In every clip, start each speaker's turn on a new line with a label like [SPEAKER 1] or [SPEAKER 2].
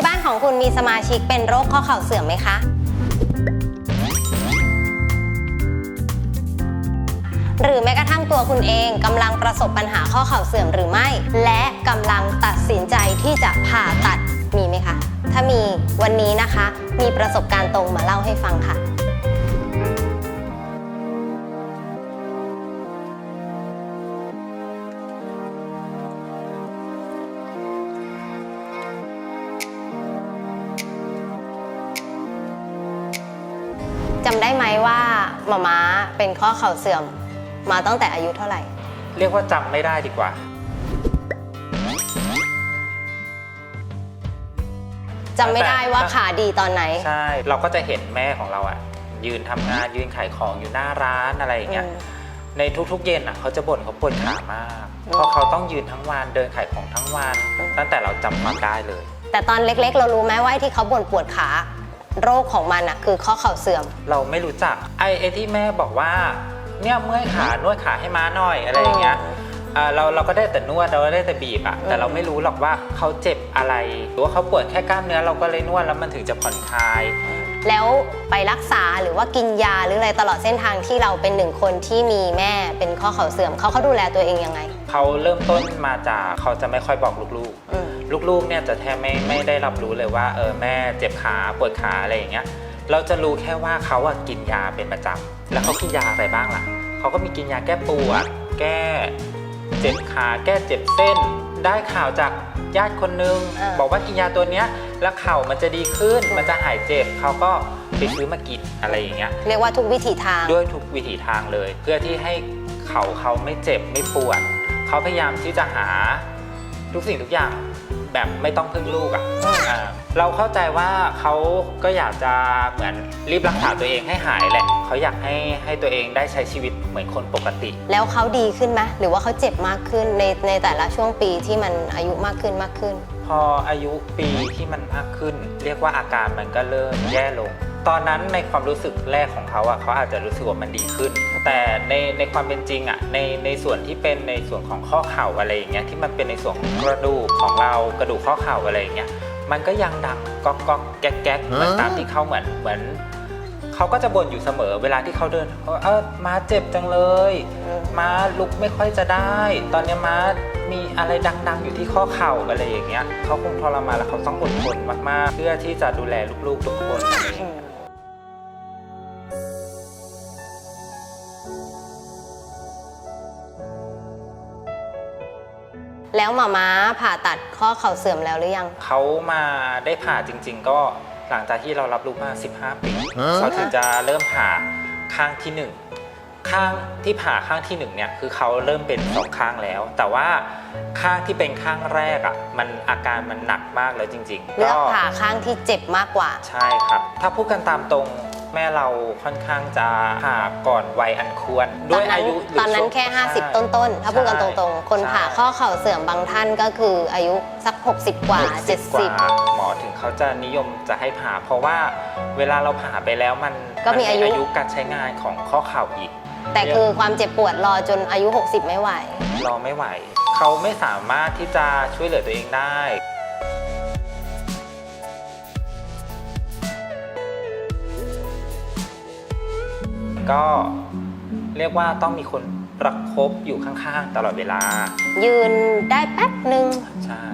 [SPEAKER 1] ที่บ้านของคุณมีสมาชิกเป็นโรคข้อเข่าเสื่อมไหมคะ หรือแม้กระทั่งตัวคุณเองกำลังประสบปัญหาข้อเข่าเสื่อมหรือไม่ และกำลังตัดสินใจที่จะผ่าตัดมีไหมคะ ถ้ามีวันนี้นะคะ มีประสบการณ์ตรงมาเล่าให้ฟังค่ะ ได้ไหมว่าหมาม้าเป็นข้อเข่าเสื่อมมาตั้งแต่อายุเท่าไหร่
[SPEAKER 2] เรียกว่าจำไม่ได้ดีกว่า
[SPEAKER 1] จำไม่ได้ว่าขาดีตอนไหน
[SPEAKER 2] ใช่ เราก็จะเห็นแม่ของเราอะยืนทำงานยืนขายของอยู่หน้าร้านอะไรอย่างเงี้ย
[SPEAKER 1] อืม
[SPEAKER 2] ในทุกๆ เย็นอะเขาจะบ่นเขาปวดขามาก
[SPEAKER 1] อืม
[SPEAKER 2] เพราะเขาต้องยืนทั้งวันเดินขายของทั้งวัน ตั้งแต่เราจำความได้เลย
[SPEAKER 1] แต่ตอนเล็กๆ เรารู้ไหมว่าไอ้ที่เขาบ่นปวดขา โรคของมันอะคือข้อเข่าเสื่อม
[SPEAKER 2] เราไม่รู้จักไอ้ไอ้ที่แม่บอกว่า เนี่ยเมื่อยขานวดขาให้ม้าหน่อยอะไรอย่างเงี้ยอ่าเราเราก็ได้แต่นวดเราก็ได้แต่บีบอะแต่เราไม่รู้หรอกว่าเขาเจ็บอะไร หรือว่าเขาปวดแค่กล้ามเนื้อเราก็เลยนวดแล้วมันถึงจะผ่อนคลาย
[SPEAKER 1] แล้วไปรักษาหรือว่ากินยาหรืออะไรตลอดเส้นทางที่เราเป็นหนึ่งคนที่มีแม่เป็นข้อเข่าเสื่อมเขาเขาดูแลตัวเองยังไง
[SPEAKER 2] เขาเริ่มต้นมาจากเขาจะไม่ค่อยบอกลูก
[SPEAKER 1] อืม
[SPEAKER 2] ๆ ลูกๆเนี่ยจะแทบไม่ไม่ได้รับรู้เลยว่าเออแม่เจ็บขาปวดขาอะไรอย่างเงี้ย เราจะรู้แค่ว่าเขาอะกินยาเป็นประจำแล้วเขากินยาอะไรบ้างล่ะเขาก็มีกินยาแก้ปวดแก้เจ็บขาแก้เจ็บเส้น ได้ข่าวจากญาติคนนึง
[SPEAKER 1] อ่า
[SPEAKER 2] บอกว่ากินยาตัวเนี้ย แล้วเข่ามันจะดีขึ้น มันจะหายเจ็บเขาก็ไปซื้อมากินอะไรอย่างเงี้ย
[SPEAKER 1] เรียกว่าทุกวิถีทาง
[SPEAKER 2] ด้วยทุกวิถีทางเลย เพื่อที่ให้เขาเขาไม่เจ็บไม่ปวดเขาพยายามที่จะหาทุกสิ่งทุกอย่างแบบไม่ต้องพึ่งลูกอะ
[SPEAKER 1] อืม่ะ
[SPEAKER 2] เราเข้าใจว่าเขาก็อยากจะเหมือนรีบรักษาตัวเองให้หายแหละเขาอยากให้ให้ตัวเองได้ใช้ชีวิตเหมือนคนปกติ
[SPEAKER 1] แล้วเขาดีขึ้นไหมหรือว่าเขาเจ็บมากขึ้นในในแต่ละช่วงปีที่มันอายุมากขึ้นมากขึ้น
[SPEAKER 2] พ ออายุปีที่มันมากขึ้น เรียกว่าอาการมันก็เริ่มแย่ลง ตอนนั้นในความรู้สึกแรกของเขาอะเขาอาจจะรู้สึกว่ามันดีขึ้น แต่ในในความเป็นจริงอะในในส่วนที่เป็นในส่วนของข้อเข่าอะไรอย่างเงี้ยที่มันเป็นในส่วนของกระดูกของเรากระดูกข้อเข่าอะไรอย่างเงี้ยมันก็ยังดังก๊อกก๊อกแก๊กแก๊กเหมือนตามที่เขาเหมือนเหมือน เขาก็จะบ่นอยู่เสมอเวลาที่เขาเดินเขาเออมาเจ็บจังเลย
[SPEAKER 1] อืม
[SPEAKER 2] ม้าลุกไม่ค่อยจะได้ ตอนนี้ม้ามีอะไรดังๆ อยู่ที่ข้อเข่าอะไรอย่างเงี้ยเขาคงทรมานแล้วเขาต้องอดทนมากๆ เพื่อที่จะดูแลลูกๆทุกคนอะไรอย่างเงี้ย
[SPEAKER 1] แล้วหมาม้าผ่าตัดข้อเข่าเสื่อมแล้วหรือยัง
[SPEAKER 2] เขามาได้ผ่าจริง ๆ ก็หลังจากที่เรารับรู้มา 15 ปี เขาถึงจะเริ่มผ่าข้างที่หนึ่งข้างที่ผ่าข้างที่หนึ่งเนี่ยคือเขาเริ่มเป็นสองข้างแล้ว แต่ว่าข้างที่เป็นข้างแรกอะมันอาการมันหนักมากแล้วจริง ๆ
[SPEAKER 1] เลือกผ่าข้างที่เจ็บมากกว่า
[SPEAKER 2] ใช่ครับ ถ้าพูดกันตามตรงแม่เราค่อนข้างจะผ่าก่อนวัยอันควร
[SPEAKER 1] ต
[SPEAKER 2] ด้
[SPEAKER 1] อ
[SPEAKER 2] วนย
[SPEAKER 1] นั้
[SPEAKER 2] อานยุหรือ
[SPEAKER 1] ตอนนั้น
[SPEAKER 2] ช่วง
[SPEAKER 1] แค่
[SPEAKER 2] ใช่
[SPEAKER 1] 50 ต้นๆ ถ้าพูดกันตรงๆ คน
[SPEAKER 2] ใช่
[SPEAKER 1] ผ่าข้อเข่าเสื่อมบางท่านก็คืออายุสัก 60 กว่า
[SPEAKER 2] 60กว่าหมอถึงเขาจะนิยมจะให้ผ่า เพราะว่าเวลาเราผ่าไปแล้วมัน
[SPEAKER 1] ก็มีอายุ
[SPEAKER 2] นอายุการใช้งานของข้อเข่าอีก
[SPEAKER 1] 70แต่คือความเจ็บปวดรอจนอายุ 60 ไม่ไหว
[SPEAKER 2] รอไม่ไหว เขาไม่สามารถที่จะช่วยเหลือตัวเองได้ ก็เรียกว่าต้องมีคนประคบอยู่ข้างๆ ตลอดเวลา
[SPEAKER 1] ยืนได้แป๊บหนึ่ง
[SPEAKER 2] ใช่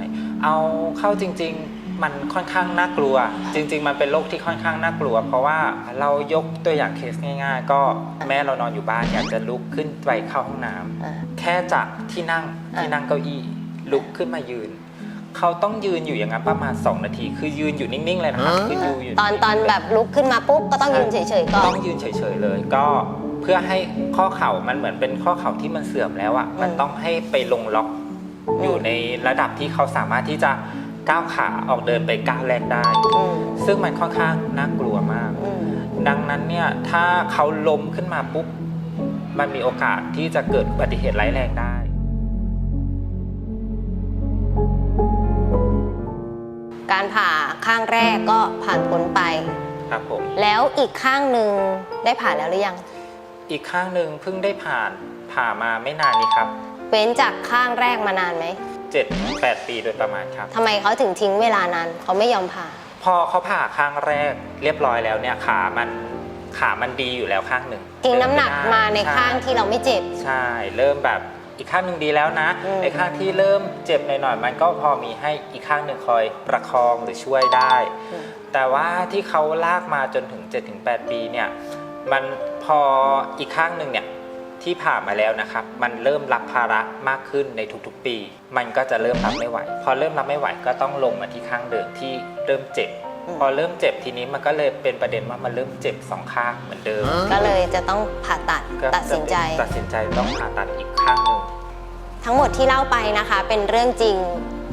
[SPEAKER 2] เอาเข้าจริง ๆ มันค่อนข้างน่ากลัว จริง ๆ มันเป็นโรคที่ค่อนข้างน่ากลัว เพราะว่าเรายกตัวอย่างเคสง่าย ๆ ก็แม่เรานอนอยู่บ้านอยากจะลุกขึ้นไปเข้าห้องน้ำ
[SPEAKER 1] อ่า
[SPEAKER 2] แค่จากที่นั่ง
[SPEAKER 1] อะ
[SPEAKER 2] ที่นั่งเก้าอี้ลุกขึ้นมายืน เขาต้องยืนอยู่อย่างนั้นประมาณ 2 นาที คือยืนอยู่นิ่งๆเลยนะครับคือยืนอยู่
[SPEAKER 1] ตอนตอนแบบลุกขึ้นมาปุ๊บก็ต้องยืนเฉยๆก่อน
[SPEAKER 2] ต้องยืนเฉยๆเลย ก็เพื่อให้ข้อเข่ามันเหมือนเป็นข้อเข่าที่มันเสื่อมแล้วอะ
[SPEAKER 1] อืม
[SPEAKER 2] มันต้องให้ไปลงล็อก
[SPEAKER 1] อืม
[SPEAKER 2] อยู่ในระดับที่เขาสามารถที่จะก้าวขาออกเดินไปก้าวแรกได้
[SPEAKER 1] อืม
[SPEAKER 2] ซึ่งมันค่อนข้างน่ากลัวมาก
[SPEAKER 1] อืม
[SPEAKER 2] ดังนั้นเนี่ยถ้าเขาล้มขึ้นมาปุ๊บ มันมีโอกาสที่จะเกิดอุบัติเหตุร้ายแรงได้
[SPEAKER 1] การผ่าข้างแรกก็ผ่านพ้นไป
[SPEAKER 2] ครับผม
[SPEAKER 1] แล้วอีกข้างหนึ่งได้ผ่าแล้วหรือยัง
[SPEAKER 2] อีกข้างหนึ่งเพิ่งได้ผ่านผ่ามาไม่นานนี้ครับ
[SPEAKER 1] เว้นจากข้างแรกมานานไหม
[SPEAKER 2] 7-8 ปีโดยประมาณครับ
[SPEAKER 1] ทำไมเขาถึงทิ้งเวลานานเขาไม่ยอมผ่า
[SPEAKER 2] พอเขาผ่าข้างแรกเรียบร้อยแล้วเนี่ยขามันขามันดีอยู่แล้วข้างหนึ่ง
[SPEAKER 1] ทิ้งน้ำหนักมาใน
[SPEAKER 2] ช่
[SPEAKER 1] ข้างที่เราไม่เจ็บ
[SPEAKER 2] ใช่ เริ่มแบบอีกข้างหนึ่งดีแล้วนะ
[SPEAKER 1] อืม
[SPEAKER 2] ไอ้ข้างที่เริ่มเจ็บหน่อยๆมันก็พอมีให้อีกข้างหนึ่งคอยประคองหรือช่วยได้ แต่ว่าที่เขาลากมาจนถึง7-8ปีเนี่ยมันพออีกข้างหนึ่งเนี่ย ที่ผ่ามาแล้วนะครับ มันเริ่มรับภาระมากขึ้นในทุกๆปี มันก็จะเริ่มรับไม่ไหว พอเริ่มรับไม่ไหวก็ต้องลงมาที่ข้างเดิมที่เริ่มเจ็บ
[SPEAKER 1] อืม
[SPEAKER 2] พอเริ่มเจ็บทีนี้มันก็เลยเป็นประเด็นว่ามันเริ่มเจ็บสองข้างเหมือนเดิม
[SPEAKER 1] ก็เลยจะต้องผ่าตัด
[SPEAKER 2] ก็
[SPEAKER 1] ตัดสินใจ
[SPEAKER 2] ตัดสินใจต้องผ่าตัดอีกข้างหนึ่ง
[SPEAKER 1] ทั้งหมดที่เล่าไปนะคะ เป็นเรื่องจริง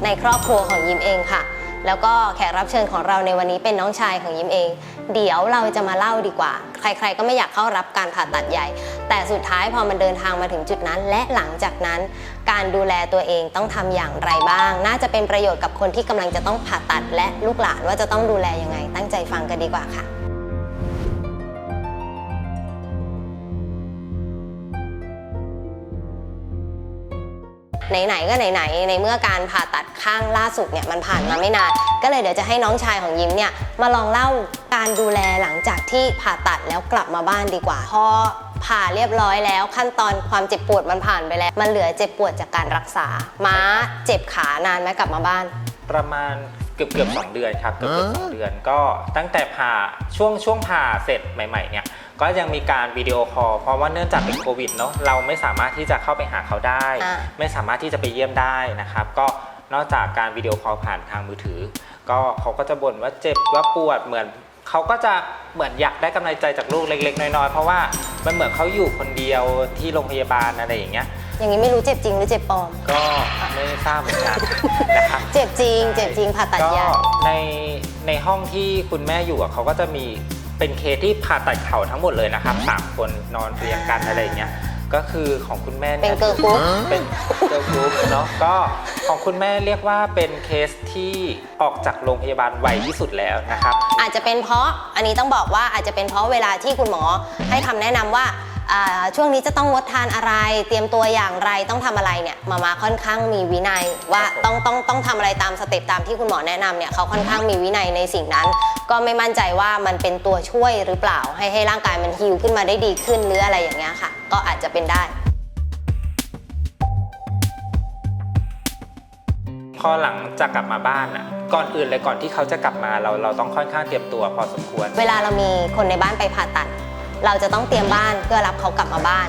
[SPEAKER 1] ในครอบครัวของยิมเองค่ะ แล้วก็แขกรับเชิญของเราในวันนี้เป็นน้องชายของยิมเอง เดี๋ยวเราจะมาเล่าดีกว่า ใครๆก็ไม่อยากเข้ารับการผ่าตัดใหญ่ แต่สุดท้ายพอมันเดินทางมาถึงจุดนั้น และหลังจากนั้น การดูแลตัวเองต้องทำอย่างไรบ้าง น่าจะเป็นประโยชน์กับคนที่กำลังจะต้องผ่าตัด และลูกหลานว่าจะต้องดูแลยังไง ตั้งใจฟังกันดีกว่าค่ะไหนๆก็ไหนๆในเมื่อการผ่าตัดข้างล่าสุดเนี่ยมันผ่านมาไม่นาน ก็เลยเดี๋ยวจะให้น้องชายของยิ้มเนี่ยมาลองเล่าการดูแลหลังจากที่ผ่าตัดแล้วกลับมาบ้านดีกว่าพอ ผ่าเรียบร้อยแล้ว ขั้นตอนความเจ็บปวดมันผ่านไปแล้ว มันเหลือเจ็บปวดจากการรักษา ม้าเจ็บขานานไหมกลับมาบ้าน
[SPEAKER 2] ประมาณเกือบเกือบสองเดือนครับเกือบเกือบสองเดือนก็ตั้งแต่ผ่าช่วงช่วงผ่าเสร็จใหม่ ๆ เนี่ย ก็ยังมีการวิดีโอคอลเพราะว่าเนื่องจากเป็นโควิดเนาะเราไม่สามารถที่จะเข้าไปหาเขาได้
[SPEAKER 1] อ่า
[SPEAKER 2] ไม่สามารถที่จะไปเยี่ยมได้นะครับ ก็นอกจากการวิดีโอคอลผ่านทางมือถือ ก็เขาก็จะบ่นว่าเจ็บว่าปวดเหมือน เขาก็จะเหมือนอยากได้กำลังใจจากลูกเล็ก ๆ น้อยๆ เพราะว่ามันเหมือนเขาอยู่คนเดียวที่โรงพยาบาลอะไรอย่างเงี้ย
[SPEAKER 1] อย่างนี้ไม่รู้เจ็บจริงหรือเจ็บปลอม
[SPEAKER 2] ก็ไม่ทราบเหมือนกันนะครับ
[SPEAKER 1] เจ็บจริง เจ็บจริงผ่าตัดใหญ่
[SPEAKER 2] ก็ในในห้องที่คุณแม่อยู่อะเขาก็จะมีเป็นเคสที่ผ่าตัดเข่าทั้งหมดเลยนะครับสามคนนอนเรียงกันอะไรอย่างเงี้ย ก็คือของคุณแม่
[SPEAKER 1] เป็
[SPEAKER 2] เนี่
[SPEAKER 1] น
[SPEAKER 2] ย
[SPEAKER 1] เกิร์ลกรุ๊ป
[SPEAKER 2] เป็นเกิร์ลกรุ๊ปเนาะก็ของคุณแม่เรียกว่าเป็นเคสที่ออกจากโรงพยาบาลไวที่สุดแล้วนะครับ
[SPEAKER 1] อาจจะเป็นเพราะอันนี้ต้องบอกว่าอาจจะเป็นเพราะเวลาที่คุณหมอให้คำแนะนำว่าอ่า ช่วงนี้จะต้องงดทานอะไร เตรียมตัวอย่างไรต้องทำอะไรเนี่ยมามาค่อนข้างมีวินัยว่า
[SPEAKER 2] ครับผม
[SPEAKER 1] ต้องต้องต้องทำอะไรตามสเต็ปตามที่คุณหมอแนะนำเนี่ยเขาค่อนข้างมีวินัยในสิ่งนั้น ก็ไม่มั่นใจว่ามันเป็นตัวช่วยหรือเปล่า ให้ให้ร่างกายมันฮิลขึ้นมาได้ดีขึ้นหรืออะไรอย่างเงี้ยค่ะ ก็อาจจะเป็นได้
[SPEAKER 2] พอหลังจากกลับมาบ้านอะก่อนอื่นเลยก่อนที่เขาจะกลับมาเราเราต้องค่อนข้างเตรียมตัวพอสมควร
[SPEAKER 1] เวลาเรามีคนในบ้านไปผ่าตัด เราจะต้องเตรียมบ้านเพื่อรับเขากลับมาบ้าน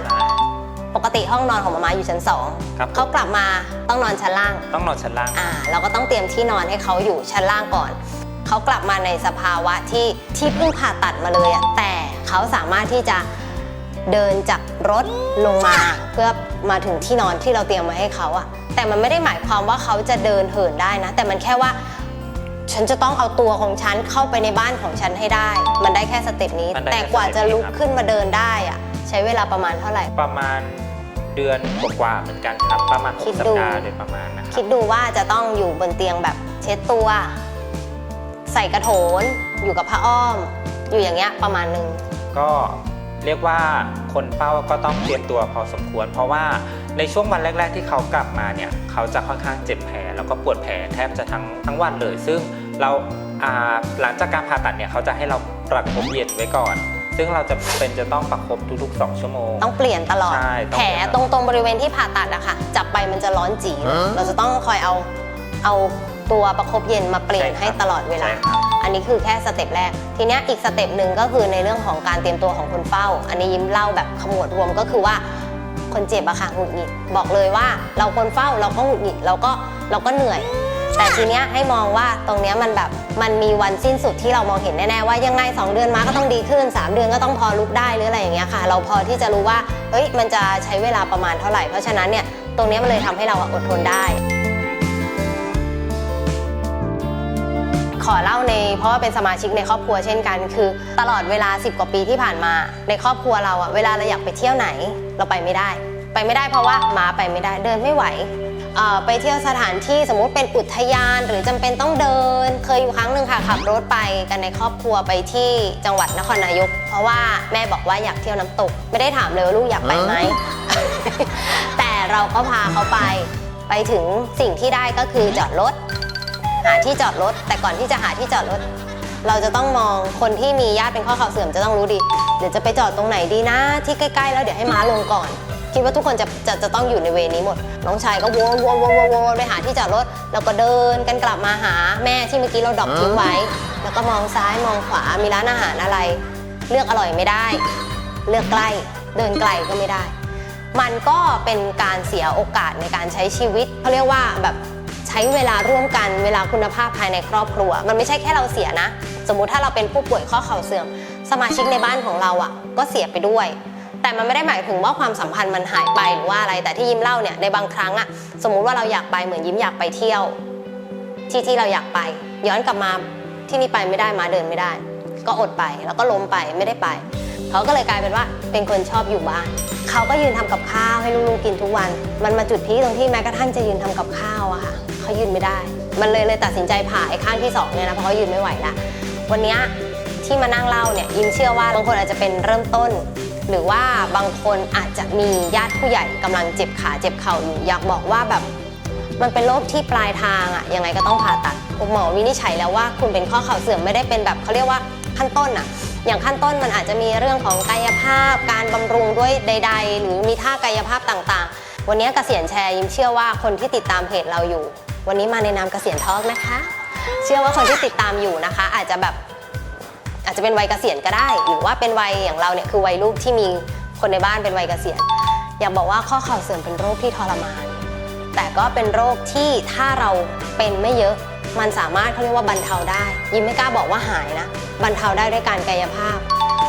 [SPEAKER 1] ปกติห้องนอนของมามาอยู่ชั้นสอง
[SPEAKER 2] ครับผม
[SPEAKER 1] เขากลับมาต้องนอนชั้นล่าง
[SPEAKER 2] ต้องนอนชั้นล่าง
[SPEAKER 1] อ่าเราก็ต้องเตรียมที่นอนให้เขาอยู่ชั้นล่างก่อน เขากลับมาในสภาวะที่ที่เพิ่งผ่าตัดมาเลยอะแต่เขาสามารถที่จะเดินจากรถลงมาเพื่อมาถึงที่นอนที่เราเตรียมไว้ให้เขาอะแต่มันไม่ได้หมายความว่าเขาจะเดินเหินได้นะ แต่มันแค่ว่า ฉันจะต้องเอาตัวของฉันเข้าไปในบ้านของฉันให้ได้ มันได้แค่สเต็ปนี้
[SPEAKER 2] มันได้
[SPEAKER 1] แต่
[SPEAKER 2] แค่
[SPEAKER 1] กว่าจะลุก
[SPEAKER 2] สเต็ปนี้ครับ
[SPEAKER 1] ขึ้นมาเดินได้อะใช้เวลาประมาณเท่าไหร่
[SPEAKER 2] ประมาณเดือนกว่าๆเหมือนกันครับ ประมาณ
[SPEAKER 1] คิด
[SPEAKER 2] 6สัป
[SPEAKER 1] ดู
[SPEAKER 2] ดาห์โดยประมาณนะครั
[SPEAKER 1] คิดดูว่าจะต้องอยู่บนเตียงแบบเช็ดตัว ใส่กระโถน อยู่กับผ้าอ้อม อยู่อย่างเงี้ยประมาณหนึ่ง
[SPEAKER 2] ก็ เรียกว่าคนเฝ้าก็ต้องเตรียมตัวพอสมควร เพราะว่าในช่วงวันแรก ๆ ที่เขากลับมาเนี่ยเขาจะค่อนข้างเจ็บแผลแล้วก็ปวดแผลแทบจะทั้งทั้งวันเลย ซึ่งเราอ่าหลังจากการผ่าตัดเนี่ยเขาจะให้เราประคบเย็นไว้ก่อน ซึ่งเราจะเป็นจะต้องประคบทุกๆ 2 ชั่วโมง
[SPEAKER 1] ต้องเปลี่ยนตลอด
[SPEAKER 2] ใช่ต้อง
[SPEAKER 1] แผล
[SPEAKER 2] เปลี่ยน
[SPEAKER 1] ตรงตรงบริเวณที่ผ่าตัดอะค่ะ จับไปมันจะร้อนจีเราจะต้องคอยเอาเอา ตัวประคบเย็นมาเปลี่ยน
[SPEAKER 2] ใช่ครับ
[SPEAKER 1] ให้ตลอดเวลา
[SPEAKER 2] ใช่ครับ
[SPEAKER 1] อันนี้คือแค่สเต็ปแรก ทีเนี้ยอีกสเต็ปหนึ่งก็คือในเรื่องของการเตรียมตัวของคนเฝ้า อันนี้ยิ้มเล่าแบบขมวดรวมก็คือว่าคนเจ็บอะค่ะหงุดหงิดบอกเลยว่าเราคนเฝ้าเราก็หงุดหงิดเราก็เราก็เหนื่อย แต่ทีเนี้ยให้มองว่าตรงเนี้ยมันแบบมันมีวันสิ้นสุดที่เรามองเห็นแน่ๆว่ายังไง 2 เดือนมาก็ต้องดีขึ้น 3 เดือนก็ต้องพอลุกได้หรืออะไรอย่างเงี้ยค่ะ เราพอที่จะรู้ว่าเฮ้ยมันจะใช้เวลาประมาณเท่าไหร่เพราะฉะนั้นเนี่ยตรงเนี้ยมันเลยทำให้เราอะอดทนได้ ขอเล่าในเพราะว่าเป็นสมาชิกในครอบครัวเช่นกัน คือตลอดเวลา 10 กว่าปีที่ผ่านมา ในครอบครัวเราอะเวลาเราอยากไปเที่ยวไหน เราไปไม่ได้ ไปไม่ได้เพราะว่าหมาไปไม่ได้เดินไม่ไหวเอ่อไปเที่ยวสถานที่สมมุติเป็นอุทยานหรือจำเป็นต้องเดิน เคยอยู่ครั้งหนึ่งค่ะขับรถไปกันในครอบครัวไปที่จังหวัดนครนายก เพราะว่าแม่บอกว่าอยากเที่ยวน้ำตก ไม่ได้ถามเลยว่าลูกอยากไปไหมแต่เราก็พาเขาไป ไปถึงสิ่งที่ได้ก็คือจอดรถ หาที่จอดรถ แต่ก่อนที่จะหาที่จอดรถ เราจะต้องมองคนที่มีญาติเป็นข้อเข่าเสื่อมจะต้องรู้ดี เดี๋ยวจะไปจอดตรงไหนดีนะ ที่ใกล้ๆ แล้วเดี๋ยวให้ม้าลงก่อน คิดว่าทุกคนจะจะจะต้องอยู่ในเวนี้หมด น้องชายก็วนวนวนวนวนไปหาที่จอดรถ แล้วก็เดินกันกลับมาหาแม่ที่เมื่อกี้เราดรอปทิ้งไว้ แล้วก็มองซ้ายมองขวา มีร้านอาหารอะไร เลือกอร่อยไม่ได้ เลือกใกล้ เดินไกลก็ไม่ได้ มันก็เป็นการเสียโอกาสในการใช้ชีวิตเขาเรียกว่าแบบ ช้เวลาร่วมกันเวลาคุณภาพภายในครอบครัว มันไม่ใช่แค่เราเสียนะ สมมุติถ้าเราเป็นผู้ป่วยข้อเข่าเสื่อม สมาชิกในบ้านของเราอะ ก็เสียไปด้วย แต่มันไม่ได้หมายถึงว่าความสัมพันธ์มันหายไปหรือว่าอะไรแต่ที่ยิ้มเล่าเนี่ยในบางครั้งอะสมมุติว่าเราอยากไปเหมือนยิ้มอยากไปเที่ยว ที่ที่เราอยากไป ย้อนกลับมาที่นี่ไปไม่ได้มาเดินไม่ได้ ก็อดไปแล้วก็ล้มไปไม่ได้ไปเขาก็เลยกลายเป็นว่าเป็นคนชอบอยู่บ้านเขาก็ยืนทำกับข้าวให้ลูกๆกินทุกวัน มันมาจุดพีคตรงที่แม้กระทั่งจะยืนทำกับข้าวอะค่ะ เขายืนไม่ได้ มันเลยเลยตัดสินใจผ่าไอ้ข้างที่สองเนี่ยนะเพราะเขายืนไม่ไหวละวันนี้ที่มานั่งเล่าเนี่ยยิมเชื่อว่าบางคนอาจจะเป็นเริ่มต้น หรือว่าบางคนอาจจะมีญาติผู้ใหญ่กำลังเจ็บขาเจ็บเข่าอยู่อยากบอกว่าแบบมันเป็นโรคที่ปลายทางอะยังไงก็ต้องผ่าตัดหมอวินิจฉัยแล้วว่าคุณเป็นข้อเข่าเสื่อมไม่ได้เป็นแบบเขาเรียกว่าขั้นต้นอะอย่างขั้นต้นมันอาจจะมีเรื่องของกายภาพ การบำรุงด้วยใด ๆ หรือมีท่ากายภาพต่างๆ วันนี้กเกษียณแชร์ยิ้มเชื่อว่าคนที่ติดตามเพจเราอยู่ วันนี้มาในนามเกษียณทอกนะคะ เชื่อว่าคนที่ติดตามอยู่นะคะ อาจจะแบบอาจจะเป็นวัยเกษียณก็ได้ หรือว่าเป็นวัยอย่างเราเนี่ยคือวัยลูกที่มีคนในบ้านเป็นวัยเกษียณ อยากบอกว่าข้อเข่าเสื่อมเป็นโรคที่ทรมาน แต่ก็เป็นโรคที่ถ้าเราเป็นไม่เยอะมันสามารถเขาเรียกว่าบรรเทาได้ ยิ้มไม่กล้าบอกว่าหายนะบรรเทาได้ด้วยการกายภาพ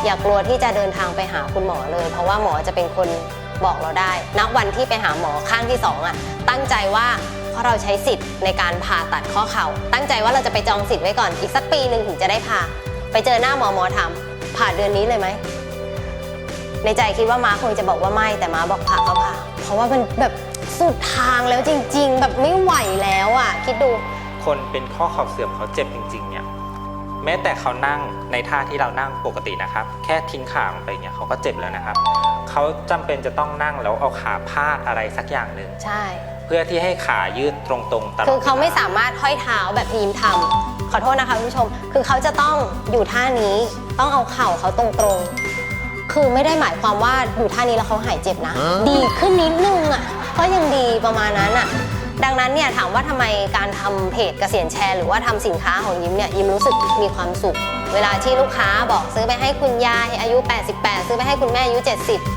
[SPEAKER 1] อย่ากลัวที่จะเดินทางไปหาคุณหมอเลย เพราะว่าหมอจะเป็นคนบอกเราได้ณวันที่ไปหาหมอข้างที่สองอะตั้งใจว่า ราะเราใช้สิทธิ์ในการผ่าตัดข้อเข่า ตั้งใจว่าเราจะไปจองสิทธิ์ไว้ก่อนอีกสักปีหนึ่งถึงจะได้ผ่า ไปเจอหน้าหมอหมอถามผ่าเดือนนี้เลยไหม ในใจคิดว่าม้าคงจะบอกว่าไม่แต่ม้าบอกผ่าก็ผ่า เพราะว่ามันแบบสุดทางแล้วจริง ๆ แบบไม่ไหวแล้วอะ คิดดู
[SPEAKER 2] คนเป็นข้อเข่าเสื่อมเขาเจ็บจริงๆเนี่ยแม้แต่เขานั่งในท่าที่เรานั่งปกตินะครับ แค่ทิ้งขาลงไปเนี่ยเขาก็เจ็บแล้วนะครับ เขาจำเป็นจะต้องนั่งแล้วเอาขาพาดอะไรสักอย่างหนึ่ง
[SPEAKER 1] ใช่
[SPEAKER 2] เพื่อที่ให้ขายืดตรงๆตลอด
[SPEAKER 1] คือเขาไม่
[SPEAKER 2] วล
[SPEAKER 1] สามารถห้อยเท้าแบบที่ยิ้มทำขอโทษนะคะคุณผู้ชม คือเขาจะต้องอยู่ท่านี้ต้องเอาเข่าเขาตรงๆ คือไม่ได้หมายความว่าอยู่ท่านี้แล้วเขาหายเจ็บนะ ดีขึ้นนิดนึงอะก็ยังดีประมาณนั้นอะดังนั้นเนี่ยถามว่าทำไมการทำเพจเกษียณแชร์ หรือว่าทำสินค้าของยิ้มเนี่ยยิ้มรู้สึกมีความสุข เวลาที่ลูกค้าบอกซื้อไปให้คุณยายอายุ 88 ซื้อไปให้คุณแม่อายุ 70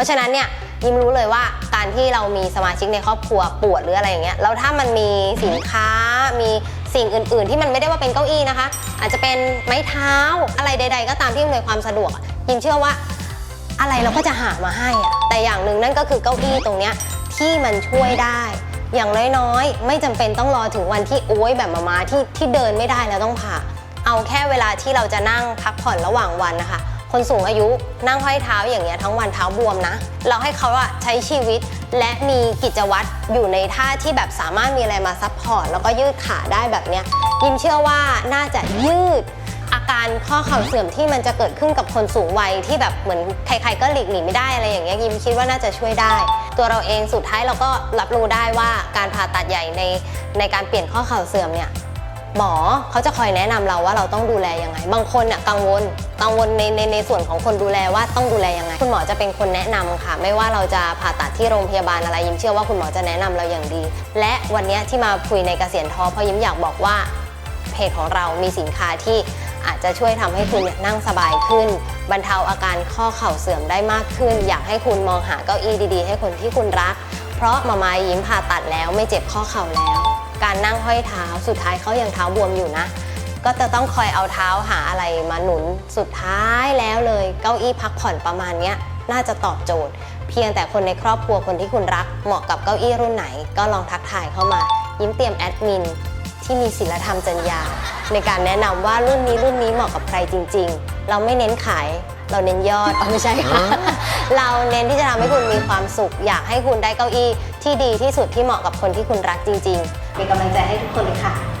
[SPEAKER 1] ราะฉะนั้นเนี่ยยิมรู้เลยว่าการที่เรามีสมาชิกในครอบครัวปวดหรืออะไรอย่างเงี้ยแล้วถ้ามันมีสินค้ามีสิ่งอื่น ๆ ที่มันไม่ได้ว่าเป็นเก้าอี้นะคะ อาจจะเป็นไม้เท้าอะไรใด ๆ ก็ตามที่อำนวยความสะดวกยิมเชื่อว่าอะไรเราก็จะหามาให้อะแต่อย่างหนึ่งนั่นก็คือเก้าอี้ตรงเนี้ยที่มันช่วยได้อย่างน้อยๆ ไม่จำเป็นต้องรอถึงวันที่โอ้ยแบบมามาที่ที่เดินไม่ได้แล้วต้องผ่า เอาแค่เวลาที่เราจะนั่งพักผ่อนระหว่างวันนะคะ คนสูงอายุนั่งห้อยเท้าอย่างเงี้ยทั้งวันเท้าบวมนะ เราให้เขาอะใช้ชีวิตและมีกิจวัตรอยู่ในท่าที่แบบสามารถมีอะไรมาซัพพอร์ตแล้วก็ยืดขาได้แบบเนี้ยยิมเชื่อว่าน่าจะยืดอาการข้อเข่าเสื่อมที่มันจะเกิดขึ้นกับคนสูงวัยที่แบบเหมือนใครๆก็หลีกหนีไม่ได้อะไรอย่างเงี้ยยิมคิดว่าน่าจะช่วยได้ ตัวเราเองสุดท้ายเราก็รับรู้ได้ว่าการผ่าตัดใหญ่ในในการเปลี่ยนข้อเข่าเสื่อมเนี่ย หมอเขาจะคอยแนะนำเราว่าเราต้องดูแลยังไง บางคนน่ะกังวลกังวลในในในส่วนของคนดูแลว่าต้องดูแลยังไง คุณหมอจะเป็นคนแนะนำค่ะ ไม่ว่าเราจะผ่าตัดที่โรงพยาบาลอะไรยิ้มเชื่อว่าคุณหมอจะแนะนำเราอย่างดี และวันนี้ที่มาคุยในเกษียณทอเพราะยิ้มอยากบอกว่าเพจของเรามีสินค้าที่อาจจะช่วยทำให้คุณนั่งสบายขึ้น บรรเทาอาการข้อเข่าเสื่อมได้มากขึ้น อยากให้คุณมองหาเก้าอี้ดีๆ ให้คนที่คุณรัก เพราะมามายิ้มผ่าตัดแล้วไม่เจ็บข้อเข่าแล้ว การนั่งห้อยเท้าสุดท้ายเขายังเท้าบวมอยู่นะ ก็จะต้องคอยเอาเท้าหาอะไรมาหนุนสุดท้ายแล้วเลย เก้าอี้พักผ่อนประมาณเนี้ยน่าจะตอบโจทย์ เพียงแต่คนในครอบครัวคนที่คุณรัก เหมาะกับเก้าอี้รุ่นไหน ก็ลองทักทายเข้ามา ยิ้มเตรียมแอดมินที่มีศีลธรรมจรรยา ในการแนะนำว่ารุ่นนี้รุ่นนี้เหมาะกับใครจริง ๆ เราไม่เน้นขายเราเน้นยอดเอาไม่ใช่ค่ะเราเน้นที่จะทำให้คุณมีความสุข อยากให้คุณได้เก้าอี้ ที่ดีที่สุดที่เหมาะกับคนที่คุณรักจริงๆ เป็นกำลังใจให้ทุกคนเลยค่ะ